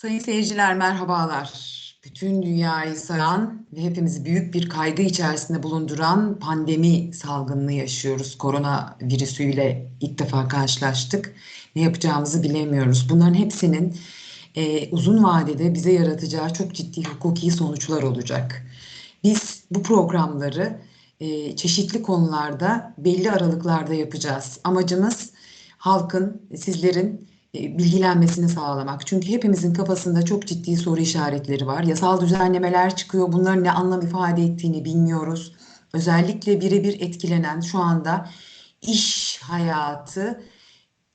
Sayın seyirciler merhabalar. Bütün dünyayı saran ve hepimizi büyük bir kaygı içerisinde bulunduran pandemi salgınını yaşıyoruz. Korona virüsüyle ilk defa karşılaştık. Ne yapacağımızı bilemiyoruz. Bunların hepsinin e, uzun vadede bize yaratacağı çok ciddi hukuki sonuçlar olacak. Biz bu programları e, çeşitli konularda belli aralıklarda yapacağız. Amacımız halkın, sizlerin bilgilenmesini sağlamak. Çünkü hepimizin kafasında çok ciddi soru işaretleri var. Yasal düzenlemeler çıkıyor. Bunların ne anlam ifade ettiğini bilmiyoruz. Özellikle birebir etkilenen şu anda iş hayatı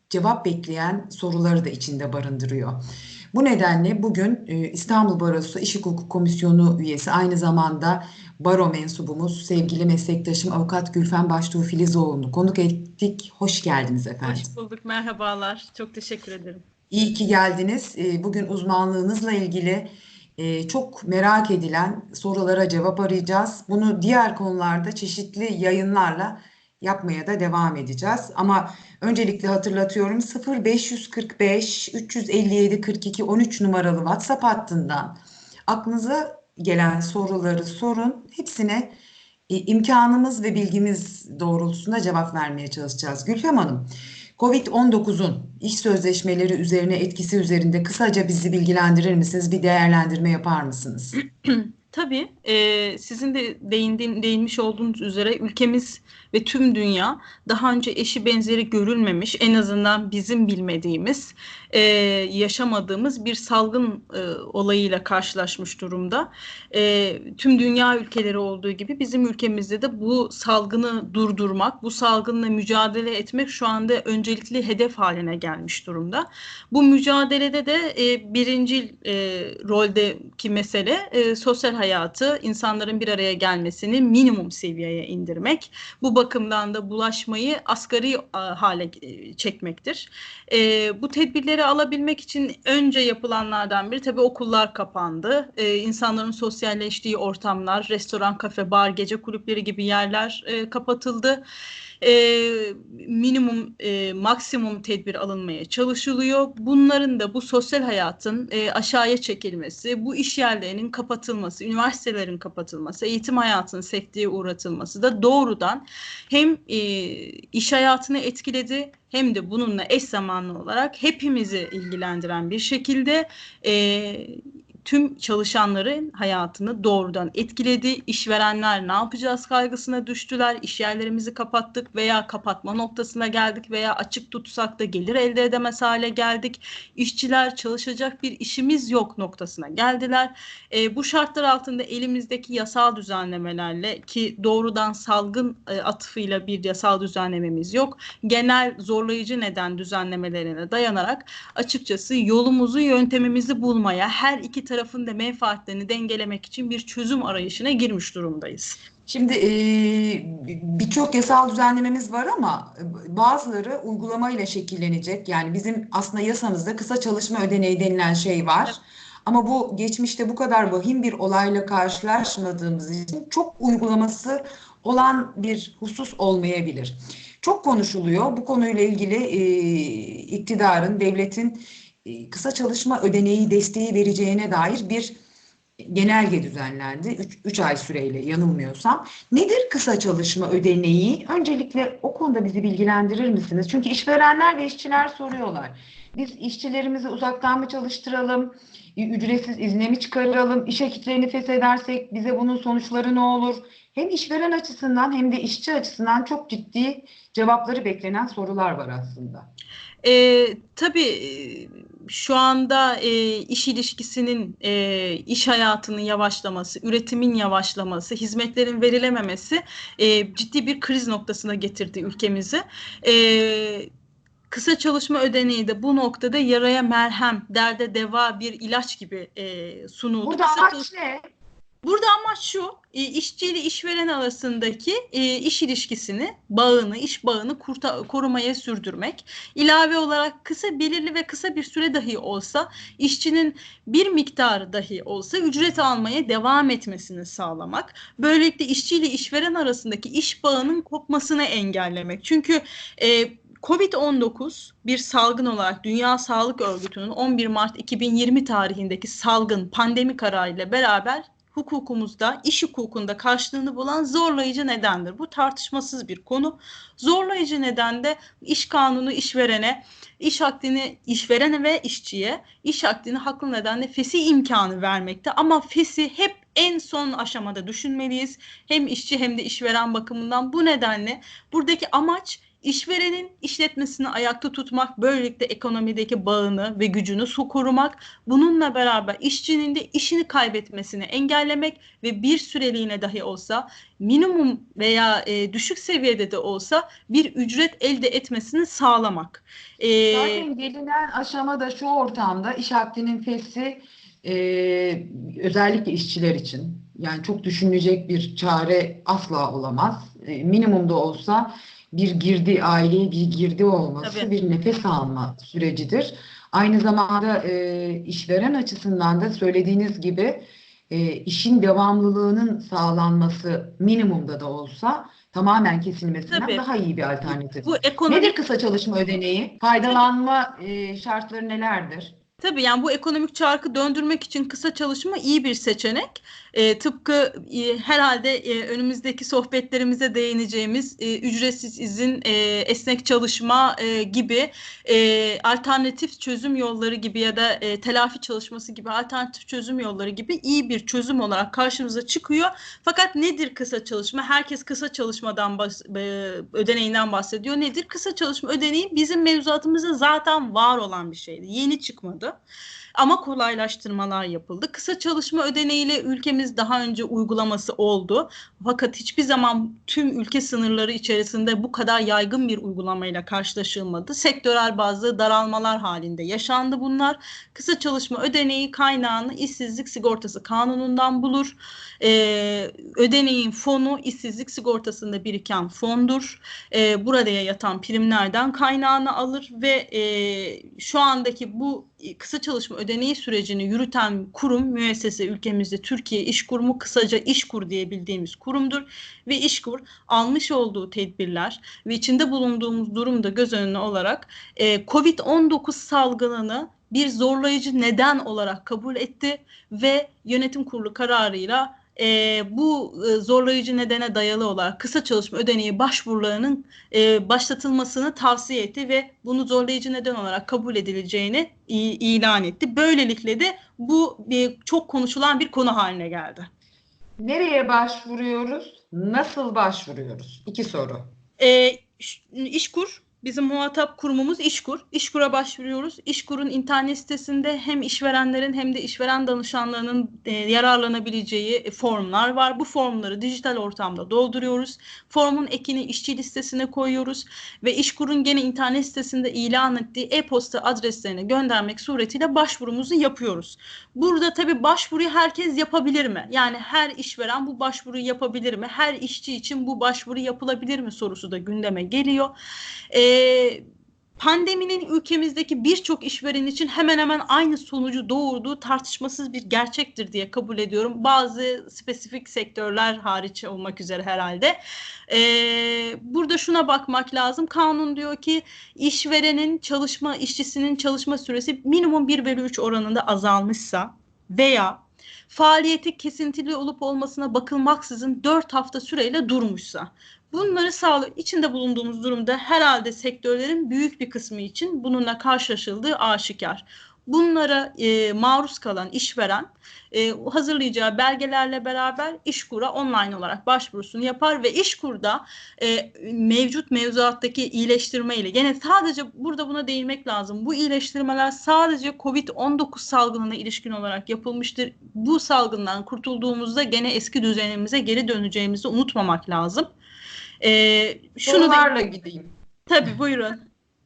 cevap bekleyen soruları da içinde barındırıyor. Bu nedenle bugün e, İstanbul Barosu İş Hukuku Komisyonu üyesi aynı zamanda baro mensubumuz sevgili meslektaşım avukat Gülfen Baştuğ Filizoğlu'nu konuk ettik. Hoş geldiniz efendim. Hoş bulduk, merhabalar. Çok teşekkür ederim. İyi ki geldiniz. E, bugün uzmanlığınızla ilgili e, çok merak edilen sorulara cevap arayacağız. Bunu diğer konularda çeşitli yayınlarla yapmaya da devam edeceğiz. Ama öncelikle hatırlatıyorum 0545 357 42 13 numaralı WhatsApp hattından aklınıza gelen soruları sorun. Hepsine e, imkanımız ve bilgimiz doğrultusunda cevap vermeye çalışacağız. Gülfem Hanım, Covid-19'un iş sözleşmeleri üzerine etkisi üzerinde kısaca bizi bilgilendirir misiniz? Bir değerlendirme yapar mısınız? Tabii e, sizin de değindiğin, değinmiş olduğunuz üzere ülkemiz ve tüm dünya daha önce eşi benzeri görülmemiş en azından bizim bilmediğimiz e, yaşamadığımız bir salgın e, olayıyla karşılaşmış durumda. E, tüm dünya ülkeleri olduğu gibi bizim ülkemizde de bu salgını durdurmak, bu salgınla mücadele etmek şu anda öncelikli hedef haline gelmiş durumda. Bu mücadelede de e, birinci e, roldeki mesele e, sosyal hayatı, insanların bir araya gelmesini minimum seviyeye indirmek. Bu bakımdan da bulaşmayı asgari hale çekmektir. E, bu tedbirleri alabilmek için önce yapılanlardan biri tabii okullar kapandı. E, insanların sosyalleştiği ortamlar, restoran, kafe, bar, gece kulüpleri gibi yerler e, kapatıldı e, minimum e, maksimum tedbir alınmaya çalışılıyor. Bunların da bu sosyal hayatın e, aşağıya çekilmesi, bu iş yerlerinin kapatılması, üniversitelerin kapatılması, eğitim hayatının sekteye uğratılması da doğrudan hem e, iş hayatını etkiledi hem de bununla eş zamanlı olarak hepimizi ilgilendiren bir şekilde e, tüm çalışanların hayatını doğrudan etkiledi. İşverenler ne yapacağız kaygısına düştüler. İş yerlerimizi kapattık veya kapatma noktasına geldik veya açık tutsak da gelir elde edemez hale geldik. İşçiler çalışacak bir işimiz yok noktasına geldiler. E, bu şartlar altında elimizdeki yasal düzenlemelerle ki doğrudan salgın e, atıfıyla bir yasal düzenlememiz yok. Genel zorlayıcı neden düzenlemelerine dayanarak açıkçası yolumuzu yöntemimizi bulmaya her iki tarafın da menfaatlerini dengelemek için bir çözüm arayışına girmiş durumdayız. Şimdi e, birçok yasal düzenlememiz var ama bazıları uygulamayla şekillenecek. Yani bizim aslında yasamızda kısa çalışma ödeneği denilen şey var. Evet. Ama bu geçmişte bu kadar vahim bir olayla karşılaşmadığımız için çok uygulaması olan bir husus olmayabilir. Çok konuşuluyor. Bu konuyla ilgili e, iktidarın, devletin kısa çalışma ödeneği desteği vereceğine dair bir genelge düzenlendi. 3 ay süreyle yanılmıyorsam. Nedir kısa çalışma ödeneği? Öncelikle o konuda bizi bilgilendirir misiniz? Çünkü işverenler ve işçiler soruyorlar. Biz işçilerimizi uzaktan mı çalıştıralım? Ücretsiz izne mi çıkaralım? İş ekiplerini feshedersek bize bunun sonuçları ne olur? Hem işveren açısından hem de işçi açısından çok ciddi cevapları beklenen sorular var aslında. E, tabii şu anda e, iş ilişkisinin, e, iş hayatının yavaşlaması, üretimin yavaşlaması, hizmetlerin verilememesi e, ciddi bir kriz noktasına getirdi ülkemizi. E, kısa çalışma ödeneği de bu noktada yaraya merhem, derde deva bir ilaç gibi e, sunuldu. Burada kısa amaç ne? Burada amaç şu, e, işçi ile işveren arasındaki e, iş ilişkisini, bağını, iş bağını kurta, korumaya sürdürmek. İlave olarak kısa, belirli ve kısa bir süre dahi olsa, işçinin bir miktar dahi olsa ücret almaya devam etmesini sağlamak. Böylelikle işçi ile işveren arasındaki iş bağının kopmasını engellemek. Çünkü e, Covid-19 bir salgın olarak Dünya Sağlık Örgütü'nün 11 Mart 2020 tarihindeki salgın pandemi kararıyla beraber hukukumuzda, iş hukukunda karşılığını bulan zorlayıcı nedendir. Bu tartışmasız bir konu. Zorlayıcı neden de iş kanunu işverene, iş akdini işverene ve işçiye iş akdini haklı nedenle fesih imkanı vermekte. Ama fesi hep en son aşamada düşünmeliyiz. Hem işçi hem de işveren bakımından bu nedenle buradaki amaç İşverenin işletmesini ayakta tutmak, böylelikle ekonomideki bağını ve gücünü su korumak, bununla beraber işçinin de işini kaybetmesini engellemek ve bir süreliğine dahi olsa minimum veya e, düşük seviyede de olsa bir ücret elde etmesini sağlamak. Ee, Zaten gelinen aşamada şu ortamda iş akdinin fesi e, özellikle işçiler için yani çok düşünülecek bir çare asla olamaz. E, minimumda olsa bir girdi, aileye bir girdi olması Tabii. bir nefes alma sürecidir. Aynı zamanda e, işveren açısından da söylediğiniz gibi e, işin devamlılığının sağlanması minimumda da olsa tamamen kesilmesinden Tabii. daha iyi bir alternatif. Bu ekonomik... Nedir kısa çalışma ödeneği? Faydalanma e, şartları nelerdir? Tabii yani bu ekonomik çarkı döndürmek için kısa çalışma iyi bir seçenek. E, tıpkı e, herhalde e, önümüzdeki sohbetlerimize değineceğimiz e, ücretsiz izin, e, esnek çalışma e, gibi e, alternatif çözüm yolları gibi ya da e, telafi çalışması gibi alternatif çözüm yolları gibi iyi bir çözüm olarak karşımıza çıkıyor. Fakat nedir kısa çalışma? Herkes kısa çalışmadan bahs e, ödeneğinden bahsediyor. Nedir? Kısa çalışma ödeneği bizim mevzuatımızda zaten var olan bir şeydi. Yeni çıkmadı. Ama kolaylaştırmalar yapıldı. Kısa çalışma ödeneğiyle ülkemiz daha önce uygulaması oldu. Fakat hiçbir zaman tüm ülke sınırları içerisinde bu kadar yaygın bir uygulamayla karşılaşılmadı. Sektörel bazı daralmalar halinde yaşandı bunlar. Kısa çalışma ödeneği kaynağını işsizlik sigortası kanunundan bulur. Ee, ödeneğin fonu işsizlik sigortasında biriken fondur. Ee, burada yatan primlerden kaynağını alır ve e, şu andaki bu kısa çalışma ödeneği sürecini yürüten kurum, müessese ülkemizde Türkiye İş Kurumu kısaca İşkur diye bildiğimiz kurumdur. Ve İşkur almış olduğu tedbirler ve içinde bulunduğumuz durumda göz önüne olarak e, COVID-19 salgınını bir zorlayıcı neden olarak kabul etti ve yönetim kurulu kararıyla e, bu e, zorlayıcı nedene dayalı olarak kısa çalışma ödeneği başvurularının e, başlatılmasını tavsiye etti ve bunu zorlayıcı neden olarak kabul edileceğini ilan etti. Böylelikle de bu bir, çok konuşulan bir konu haline geldi. Nereye başvuruyoruz? Nasıl başvuruyoruz? İki soru. E, İşkur Bizim muhatap kurumumuz İşkur. İşkur'a başvuruyoruz. İşkur'un internet sitesinde hem işverenlerin hem de işveren danışanlarının e, yararlanabileceği e, formlar var. Bu formları dijital ortamda dolduruyoruz. Formun ekini işçi listesine koyuyoruz ve İşkur'un gene internet sitesinde ilan ettiği e-posta adreslerine göndermek suretiyle başvurumuzu yapıyoruz. Burada tabii başvuruyu herkes yapabilir mi? Yani her işveren bu başvuruyu yapabilir mi? Her işçi için bu başvuru yapılabilir mi sorusu da gündeme geliyor. Eee pandeminin ülkemizdeki birçok işveren için hemen hemen aynı sonucu doğurduğu tartışmasız bir gerçektir diye kabul ediyorum. Bazı spesifik sektörler hariç olmak üzere herhalde. Ee, burada şuna bakmak lazım. Kanun diyor ki işverenin çalışma, işçisinin çalışma süresi minimum 1 bölü 3 oranında azalmışsa veya faaliyeti kesintili olup olmasına bakılmaksızın 4 hafta süreyle durmuşsa Bunları sağlıyor. İçinde bulunduğumuz durumda herhalde sektörlerin büyük bir kısmı için bununla karşılaşıldığı aşikar. Bunlara e, maruz kalan işveren e, hazırlayacağı belgelerle beraber İşkur'a online olarak başvurusunu yapar ve İşkur'da e, mevcut mevzuattaki iyileştirme ile gene sadece burada buna değinmek lazım. Bu iyileştirmeler sadece COVID-19 salgınına ilişkin olarak yapılmıştır. Bu salgından kurtulduğumuzda gene eski düzenimize geri döneceğimizi unutmamak lazım. Ee, şunu Sorularla da... gideyim. Tabii buyurun.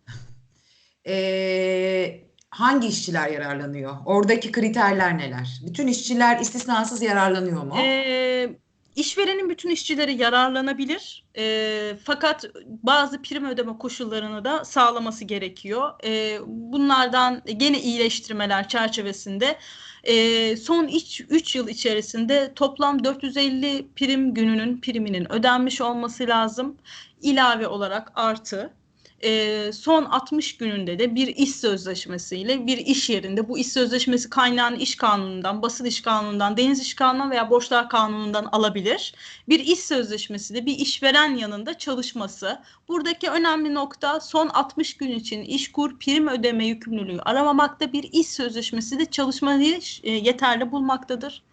ee, hangi işçiler yararlanıyor? Oradaki kriterler neler? Bütün işçiler istisnasız yararlanıyor mu? Ee, işverenin bütün işçileri yararlanabilir. E, fakat bazı prim ödeme koşullarını da sağlaması gerekiyor. E, bunlardan gene iyileştirmeler çerçevesinde e, son 3 yıl içerisinde toplam 450 prim gününün priminin ödenmiş olması lazım. İlave olarak artı e, son 60 gününde de bir iş sözleşmesiyle bir iş yerinde bu iş sözleşmesi kaynağını iş kanunundan, basın iş kanunundan, deniz iş kanunundan veya borçlar kanunundan alabilir. Bir iş sözleşmesi de bir işveren yanında çalışması. Buradaki önemli nokta son 60 gün için işkur prim ödeme yükümlülüğü aramamakta bir iş sözleşmesi de çalışmayı e, yeterli bulmaktadır.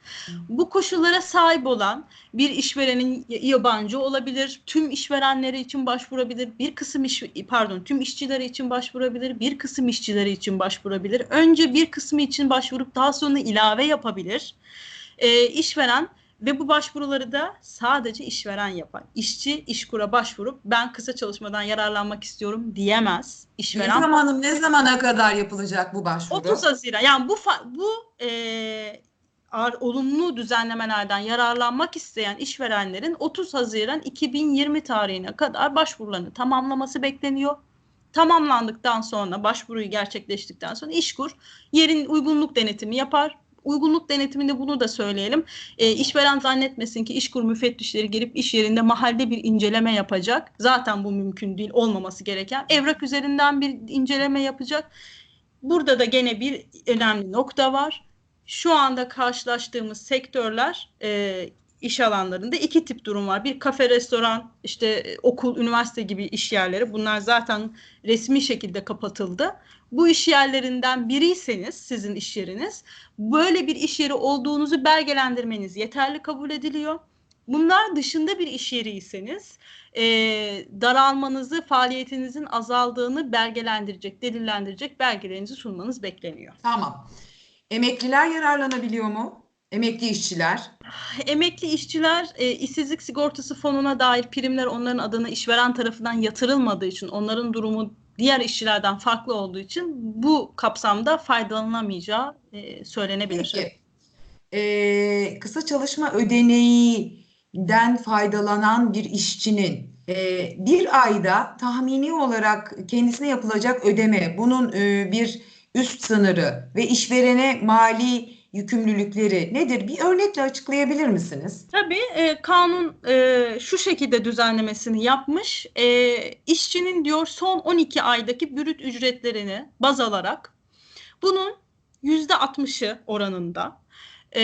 Bu koşullara sahip olan bir işverenin yabancı olabilir, tüm işverenleri için başvurabilir, bir kısım iş pardon, tüm işçileri için başvurabilir, bir kısım işçileri için başvurabilir. Önce bir kısmı için başvurup daha sonra ilave yapabilir. E, işveren ve bu başvuruları da sadece işveren yapar. İşçi işkura başvurup ben kısa çalışmadan yararlanmak istiyorum diyemez. İşveren Gülfem Hanım ne zamana kadar yapılacak bu başvuru? 30 Haziran. Yani bu bu e, olumlu düzenlemelerden yararlanmak isteyen işverenlerin 30 Haziran 2020 tarihine kadar başvurularını tamamlaması bekleniyor. Tamamlandıktan sonra başvuruyu gerçekleştikten sonra işkur yerin uygunluk denetimi yapar. Uygunluk denetiminde bunu da söyleyelim. E, işveren zannetmesin ki işkur müfettişleri gelip iş yerinde mahalde bir inceleme yapacak. Zaten bu mümkün değil, olmaması gereken. Evrak üzerinden bir inceleme yapacak. Burada da gene bir önemli nokta var şu anda karşılaştığımız sektörler e, iş alanlarında iki tip durum var. Bir kafe, restoran, işte e, okul, üniversite gibi iş yerleri. Bunlar zaten resmi şekilde kapatıldı. Bu iş yerlerinden biriyseniz sizin iş yeriniz böyle bir iş yeri olduğunuzu belgelendirmeniz yeterli kabul ediliyor. Bunlar dışında bir iş yeriyseniz e, daralmanızı, faaliyetinizin azaldığını belgelendirecek, delillendirecek belgelerinizi sunmanız bekleniyor. Tamam. Emekliler yararlanabiliyor mu? Emekli işçiler. Emekli işçiler e, işsizlik sigortası fonuna dair primler onların adına işveren tarafından yatırılmadığı için onların durumu diğer işçilerden farklı olduğu için bu kapsamda faydalanamayacağı e, söylenebilir. Peki. Ee, kısa çalışma ödeneğinden faydalanan bir işçinin e, bir ayda tahmini olarak kendisine yapılacak ödeme bunun e, bir üst sınırı ve işverene mali yükümlülükleri nedir? Bir örnekle açıklayabilir misiniz? Tabii e, kanun e, şu şekilde düzenlemesini yapmış. E, işçinin diyor son 12 aydaki bürüt ücretlerini baz alarak bunun %60'ı oranında e,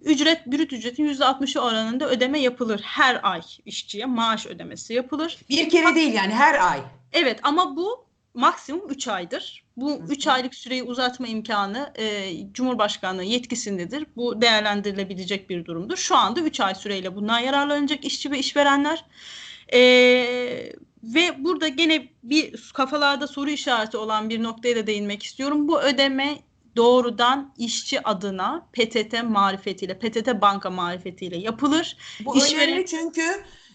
ücret bürüt ücretin %60'ı oranında ödeme yapılır. Her ay işçiye maaş ödemesi yapılır. Bir kere değil yani her ay. Evet ama bu maksimum 3 aydır. Bu 3 aylık süreyi uzatma imkanı e, Cumhurbaşkanlığı yetkisindedir. Bu değerlendirilebilecek bir durumdur. Şu anda 3 ay süreyle bundan yararlanacak işçi ve işverenler. E, ve burada gene bir kafalarda soru işareti olan bir noktaya da değinmek istiyorum. Bu ödeme doğrudan işçi adına PTT marifetiyle, PTT banka marifetiyle yapılır. Bu İşveren... önemli çünkü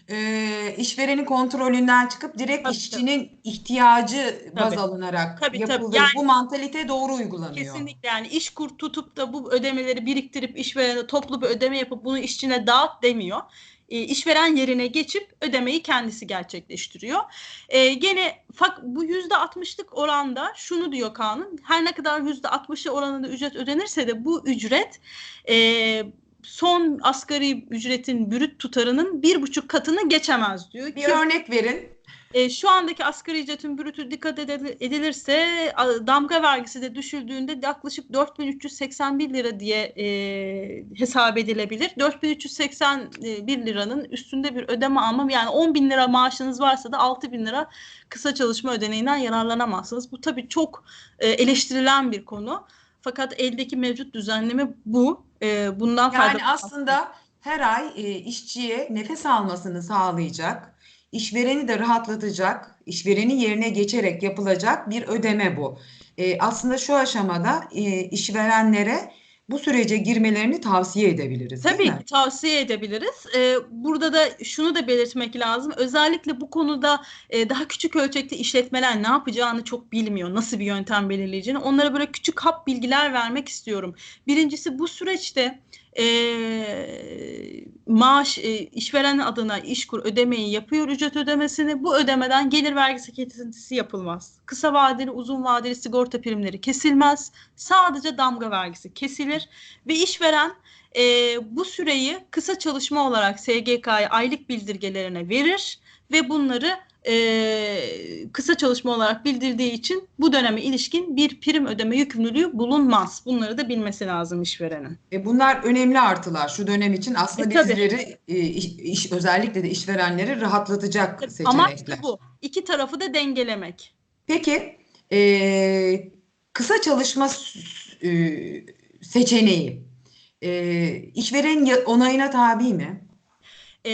e, işverenin kontrolünden çıkıp direkt tabii, işçinin tabii. ihtiyacı baz tabii. alınarak tabii, yapılır. Tabii. Yani, bu mantalite doğru uygulanıyor. Kesinlikle yani iş kur tutup da bu ödemeleri biriktirip işverene toplu bir ödeme yapıp bunu işçine dağıt demiyor. E, işveren yerine geçip ödemeyi kendisi gerçekleştiriyor. E, gene fak, bu yüzde altmışlık oranda şunu diyor kanun. Her ne kadar yüzde altmışı oranında ücret ödenirse de bu ücret e, son asgari ücretin bürüt tutarının bir buçuk katını geçemez diyor. Bir örnek verin. E, şu andaki asgari ücretin bürütü dikkat edilirse damga vergisi de düşüldüğünde yaklaşık 4381 lira diye e, hesap edilebilir. 4381 liranın üstünde bir ödeme almam yani 10 bin lira maaşınız varsa da 6 bin lira kısa çalışma ödeneğinden yararlanamazsınız. Bu tabii çok e, eleştirilen bir konu. Fakat eldeki mevcut düzenleme bu. E, bundan yani aslında her ay e, işçiye nefes almasını sağlayacak, işvereni de rahatlatacak, işvereni yerine geçerek yapılacak bir ödeme bu. E, aslında şu aşamada e, işverenlere bu sürece girmelerini tavsiye edebiliriz. Tabii ki tavsiye edebiliriz. Ee, burada da şunu da belirtmek lazım. Özellikle bu konuda e, daha küçük ölçekte işletmeler ne yapacağını çok bilmiyor. Nasıl bir yöntem belirleyeceğini. Onlara böyle küçük hap bilgiler vermek istiyorum. Birincisi bu süreçte e, maaş e, işveren adına işkur ödemeyi yapıyor ücret ödemesini bu ödemeden gelir vergisi kesintisi yapılmaz. Kısa vadeli uzun vadeli sigorta primleri kesilmez. Sadece damga vergisi kesilir ve işveren e, bu süreyi kısa çalışma olarak SGK'ya aylık bildirgelerine verir ve bunları e, kısa çalışma olarak bildirdiği için bu döneme ilişkin bir prim ödeme yükümlülüğü bulunmaz. Bunları da bilmesi lazım işverenin. E bunlar önemli artılar şu dönem için aslında E, bizleri e, iş, iş- özellikle de işverenleri rahatlatacak Amaç seçenekler. da bu. İki tarafı da dengelemek. Peki e, kısa çalışma e, seçeneği e, işverenin ya- onayına tabi mi? E,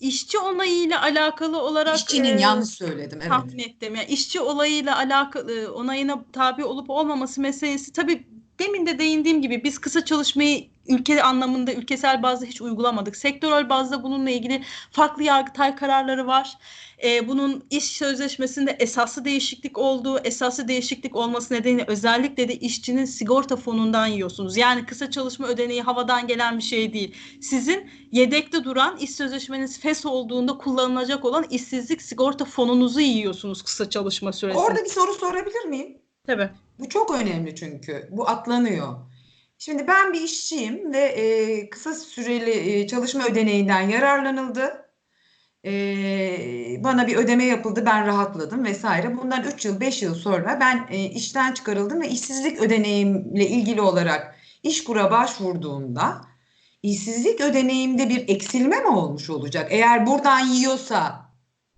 işçi onayıyla alakalı olarak İşçinin e, yanlış söyledim evet. tahmin ettim. Yani işçi olayıyla alakalı onayına tabi olup olmaması meselesi tabii demin de değindiğim gibi biz kısa çalışmayı ülke anlamında ülkesel bazda hiç uygulamadık. Sektörel bazda bununla ilgili farklı yargıtay kararları var. Ee, bunun iş sözleşmesinde esaslı değişiklik olduğu, esaslı değişiklik olması nedeniyle özellikle de işçinin sigorta fonundan yiyorsunuz. Yani kısa çalışma ödeneği havadan gelen bir şey değil. Sizin yedekte duran iş sözleşmeniz fes olduğunda kullanılacak olan işsizlik sigorta fonunuzu yiyorsunuz kısa çalışma süresinde. Orada bir soru sorabilir miyim? Tabii. Bu çok önemli çünkü. Bu atlanıyor. Şimdi ben bir işçiyim ve e, kısa süreli e, çalışma ödeneğinden yararlanıldı. E, bana bir ödeme yapıldı, ben rahatladım vesaire. Bundan 3 yıl, 5 yıl sonra ben e, işten çıkarıldım ve işsizlik ödeneğimle ilgili olarak İşkur'a başvurduğumda işsizlik ödeneğimde bir eksilme mi olmuş olacak? Eğer buradan yiyorsa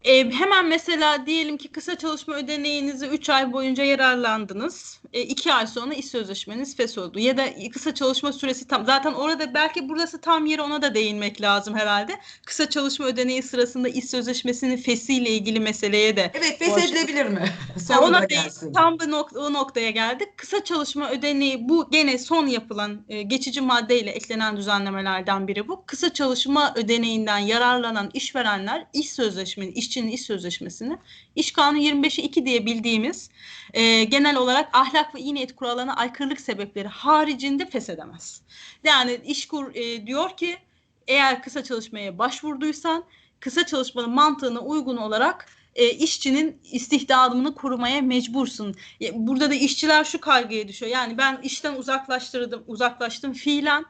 Ee, hemen mesela diyelim ki kısa çalışma ödeneğinizi 3 ay boyunca yararlandınız. 2 ay sonra iş sözleşmeniz fesholdu. Ya da kısa çalışma süresi tam zaten orada belki burası tam yeri ona da değinmek lazım herhalde. Kısa çalışma ödeneği sırasında iş sözleşmesinin fesiyle ilgili meseleye de evet feshedilebilir mi? Soru ona gelsin. tam bu nok- o noktaya geldik. Kısa çalışma ödeneği bu gene son yapılan e, geçici maddeyle eklenen düzenlemelerden biri bu. Kısa çalışma ödeneğinden yararlanan işverenler iş sözleşmeni, işçinin iş sözleşmesini İş Kanunu 25'i 2 diye bildiğimiz e, genel olarak ahlak ve iyi niyet kurallarına aykırılık sebepleri haricinde feshedemez. Yani işkur e, diyor ki eğer kısa çalışmaya başvurduysan kısa çalışmanın mantığına uygun olarak e, işçinin istihdamını korumaya mecbursun. Ya, Burada da işçiler şu kaygıya düşüyor. Yani ben işten uzaklaştırdım, uzaklaştım fiilen.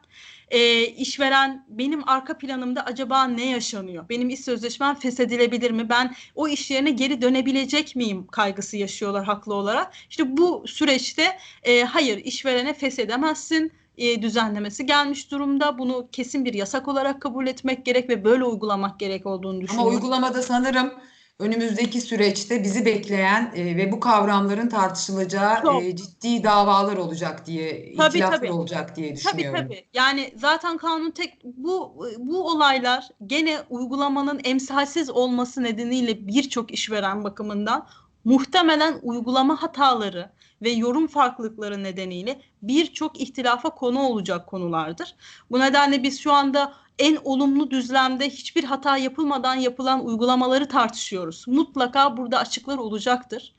E, işveren benim arka planımda acaba ne yaşanıyor? Benim iş sözleşmem feshedilebilir mi? Ben o iş yerine geri dönebilecek miyim kaygısı yaşıyorlar haklı olarak. İşte bu süreçte e, hayır işverene feshedemezsin e, düzenlemesi gelmiş durumda. Bunu kesin bir yasak olarak kabul etmek gerek ve böyle uygulamak gerek olduğunu Ama düşünüyorum. uygulamada sanırım önümüzdeki süreçte bizi bekleyen e, ve bu kavramların tartışılacağı e, ciddi davalar olacak diye, Tabii, tabii. olacak diye Tabii düşünüyorum. tabii. Yani zaten kanun tek bu bu olaylar gene uygulamanın emsalsiz olması nedeniyle birçok işveren bakımından muhtemelen uygulama hataları ve yorum farklılıkları nedeniyle birçok ihtilafa konu olacak konulardır. Bu nedenle biz şu anda en olumlu düzlemde hiçbir hata yapılmadan yapılan uygulamaları tartışıyoruz. Mutlaka burada açıklar olacaktır.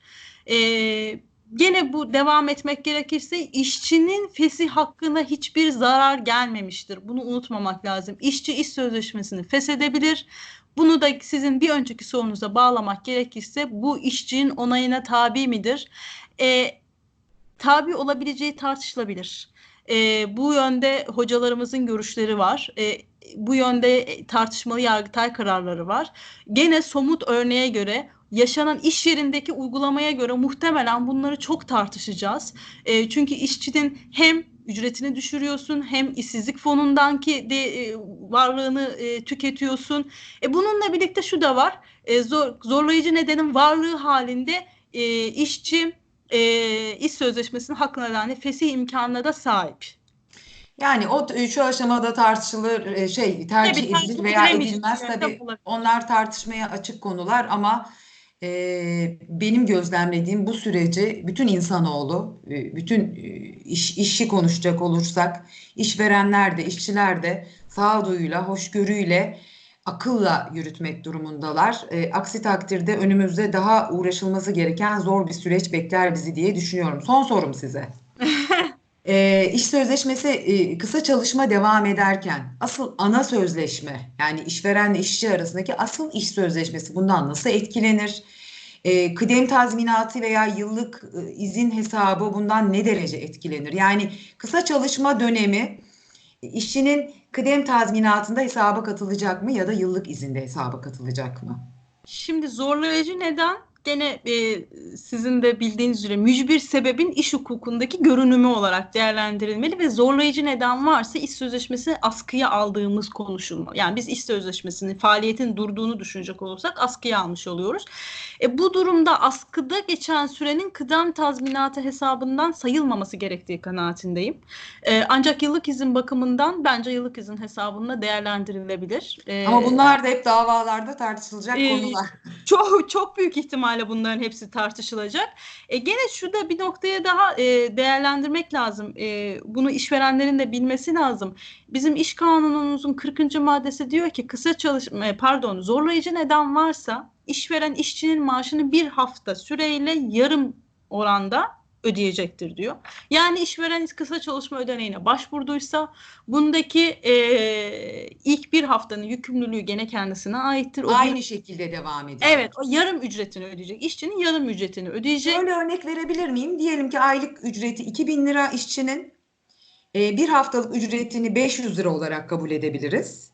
Ee, gene bu devam etmek gerekirse işçinin fesih hakkına hiçbir zarar gelmemiştir. Bunu unutmamak lazım. İşçi iş sözleşmesini feshedebilir. Bunu da sizin bir önceki sorunuza bağlamak gerekirse bu işçinin onayına tabi midir? E, tabi olabileceği tartışılabilir. E, bu yönde hocalarımızın görüşleri var. E, bu yönde tartışmalı yargıtay kararları var. Gene somut örneğe göre yaşanan iş yerindeki uygulamaya göre muhtemelen bunları çok tartışacağız. E, çünkü işçinin hem ücretini düşürüyorsun hem işsizlik fonundanki de e, varlığını e, tüketiyorsun. E, bununla birlikte şu da var. E, zor, zorlayıcı nedenin varlığı halinde e, işçi e, iş sözleşmesinin hak nedenle fesih imkanına da sahip. Yani o şu aşamada tartışılır, e, şey tercih Tabii, edilir veya edilmez tabii. Onlar tartışmaya açık konular ama e, benim gözlemlediğim bu süreci bütün insanoğlu, e, bütün e, iş, işi konuşacak olursak, işverenler de, işçiler de sağduyuyla, hoşgörüyle, akılla yürütmek durumundalar. E, aksi takdirde önümüzde daha uğraşılması gereken zor bir süreç bekler bizi diye düşünüyorum. Son sorum size. E, iş sözleşmesi e, kısa çalışma devam ederken asıl ana sözleşme yani işverenle işçi arasındaki asıl iş sözleşmesi bundan nasıl etkilenir? E, kıdem tazminatı veya yıllık e, izin hesabı bundan ne derece etkilenir? Yani kısa çalışma dönemi işçinin kıdem tazminatında hesaba katılacak mı ya da yıllık izinde hesaba katılacak mı? Şimdi zorlayıcı neden gene e, sizin de bildiğiniz üzere mücbir sebebin iş hukukundaki görünümü olarak değerlendirilmeli ve zorlayıcı neden varsa iş sözleşmesini askıya aldığımız konuşulmalı. Yani biz iş sözleşmesinin faaliyetin durduğunu düşünecek olursak askıya almış oluyoruz. E, bu durumda askıda geçen sürenin kıdem tazminatı hesabından sayılmaması gerektiği kanaatindeyim. E, ancak yıllık izin bakımından bence yıllık izin hesabında değerlendirilebilir. E, Ama bunlar da hep davalarda tartışılacak Ee, konular. çok çok büyük ihtimalle bunların hepsi tartışılacak. E, gene şurada bir noktaya daha e, değerlendirmek lazım. E, bunu işverenlerin de bilmesi lazım. Bizim iş kanunumuzun 40. maddesi diyor ki kısa çalışma e, pardon zorlayıcı neden varsa işveren işçinin maaşını bir hafta süreyle yarım oranda ödeyecektir diyor. Yani işveren kısa çalışma ödeneğine başvurduysa bundaki e, ilk bir haftanın yükümlülüğü gene kendisine aittir. O Aynı şekilde devam edecek. Evet, o yarım ücretini ödeyecek. İşçinin yarım ücretini ödeyecek. Şöyle örnek verebilir miyim? Diyelim ki aylık ücreti 2000 lira işçinin e, bir haftalık ücretini 500 lira olarak kabul edebiliriz.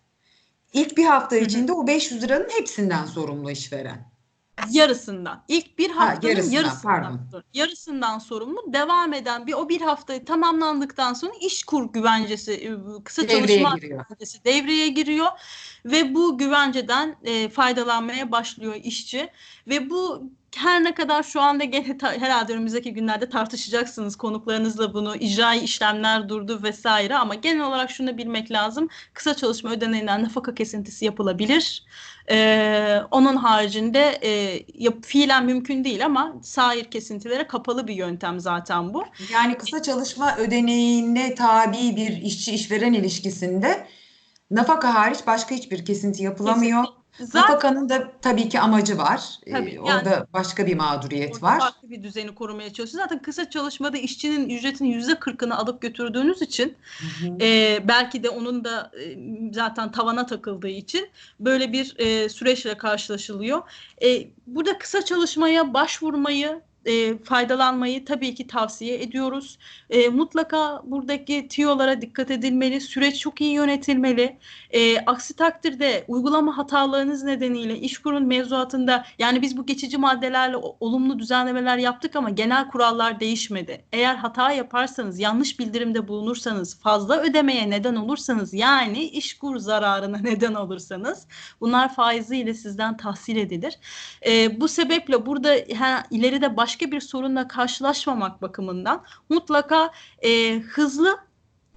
İlk bir hafta içinde o 500 liranın hepsinden sorumlu işveren. Yarısından. İlk bir Ha, haftanın yarısından, yarısından, pardon. yarısından sorumlu. Devam eden bir o bir hafta tamamlandıktan sonra iş kur güvencesi, e, kısa Devreye çalışma giriyor. güvencesi devreye giriyor ve bu güvenceden e, faydalanmaya başlıyor işçi ve bu her ne kadar şu anda gene herhalde önümüzdeki günlerde tartışacaksınız konuklarınızla bunu icrai işlemler durdu vesaire ama genel olarak şunu bilmek lazım kısa çalışma ödeneğinden nafaka kesintisi yapılabilir. Ee, onun haricinde e, yap, fiilen mümkün değil ama sair kesintilere kapalı bir yöntem zaten bu. Yani kısa çalışma ödeneğine tabi bir işçi işveren ilişkisinde nafaka hariç başka hiçbir kesinti yapılamıyor. Zaten Nafakanın da tabii ki amacı var. Ee, Tabii, yani- orada başka bir mağduriyet Orada var. farklı bir düzeni korumaya çalışıyor. Zaten kısa çalışmada işçinin ücretinin yüzde kırkını alıp götürdüğünüz için Hı hı. e, belki de onun da e, zaten tavana takıldığı için böyle bir e, süreçle karşılaşılıyor. E, burada kısa çalışmaya başvurmayı e, faydalanmayı tabii ki tavsiye ediyoruz. E, mutlaka buradaki tiyolara dikkat edilmeli. Süreç çok iyi yönetilmeli. E, aksi takdirde uygulama hatalarınız nedeniyle işkurun mevzuatında yani biz bu geçici maddelerle olumlu düzenlemeler yaptık ama genel kurallar değişmedi. Eğer hata yaparsanız, yanlış bildirimde bulunursanız, fazla ödemeye neden olursanız yani işkur zararına neden olursanız bunlar faiziyle sizden tahsil edilir. E, bu sebeple burada ha, ileride başka bir sorunla karşılaşmamak bakımından mutlaka e, hızlı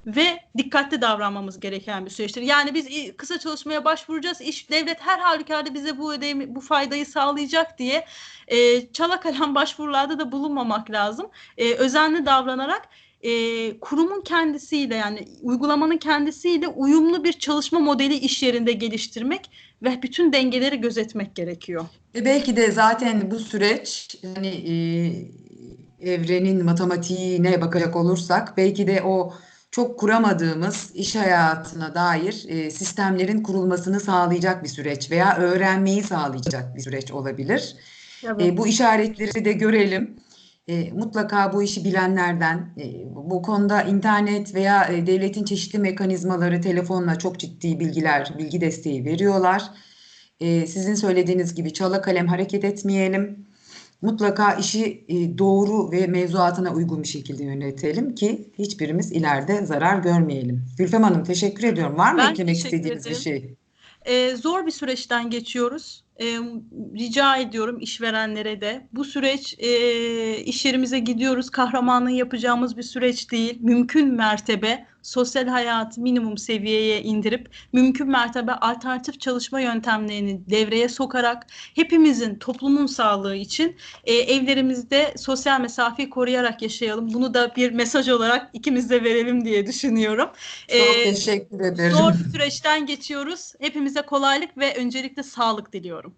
ve dikkatli davranmamız gereken bir süreçtir. Yani biz kısa çalışmaya başvuracağız. İş devlet her halükarda bize bu ödemi, bu faydayı sağlayacak diye e, çala kalem başvurularda da bulunmamak lazım. E, özenli davranarak e, kurumun kendisiyle yani uygulamanın kendisiyle uyumlu bir çalışma modeli iş yerinde geliştirmek ve bütün dengeleri gözetmek gerekiyor. Ve belki de zaten bu süreç hani e, evrenin matematiğine bakacak olursak belki de o çok kuramadığımız iş hayatına dair e, sistemlerin kurulmasını sağlayacak bir süreç veya öğrenmeyi sağlayacak bir süreç olabilir. E, bu işaretleri de görelim. E, mutlaka bu işi bilenlerden, e, bu konuda internet veya e, devletin çeşitli mekanizmaları telefonla çok ciddi bilgiler, bilgi desteği veriyorlar. E, sizin söylediğiniz gibi çala kalem hareket etmeyelim. Mutlaka işi e, doğru ve mevzuatına uygun bir şekilde yönetelim ki hiçbirimiz ileride zarar görmeyelim. Gülfem Hanım teşekkür ediyorum. Var mı Ben eklemek istediğiniz bir ederim. şey? Ee, zor bir süreçten geçiyoruz. Ee, rica ediyorum işverenlere de bu süreç e, iş yerimize gidiyoruz kahramanlığı yapacağımız bir süreç değil. Mümkün mertebe sosyal hayatı minimum seviyeye indirip mümkün mertebe alternatif çalışma yöntemlerini devreye sokarak hepimizin toplumun sağlığı için e, evlerimizde sosyal mesafeyi koruyarak yaşayalım. Bunu da bir mesaj olarak ikimiz de verelim diye düşünüyorum. Çok Ee, teşekkür ederim. Zor süreçten geçiyoruz. Hepimize kolaylık ve öncelikle sağlık diliyorum.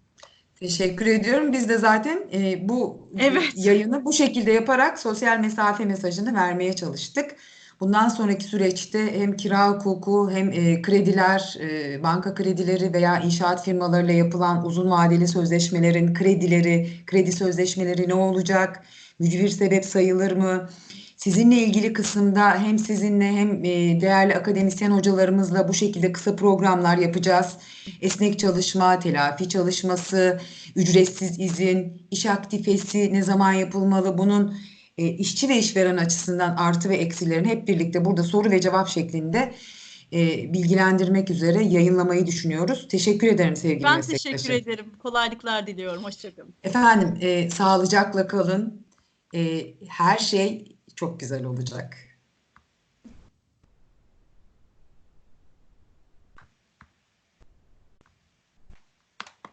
Teşekkür ediyorum. Biz de zaten e, bu Evet. yayını bu şekilde yaparak sosyal mesafe mesajını vermeye çalıştık. Bundan sonraki süreçte hem kira hukuku hem e, krediler, e, banka kredileri veya inşaat firmalarıyla yapılan uzun vadeli sözleşmelerin kredileri, kredi sözleşmeleri ne olacak? Mücbir sebep sayılır mı? Sizinle ilgili kısımda hem sizinle hem e, değerli akademisyen hocalarımızla bu şekilde kısa programlar yapacağız. Esnek çalışma, telafi çalışması ücretsiz izin, iş aktifesi ne zaman yapılmalı, bunun e, işçi ve işveren açısından artı ve eksilerini hep birlikte burada soru ve cevap şeklinde e, bilgilendirmek üzere yayınlamayı düşünüyoruz. Teşekkür ederim sevgili Ben meslektaşım. teşekkür ederim. Kolaylıklar diliyorum. Hoşçakalın. Efendim e, sağlıcakla kalın. E, her şey çok güzel olacak.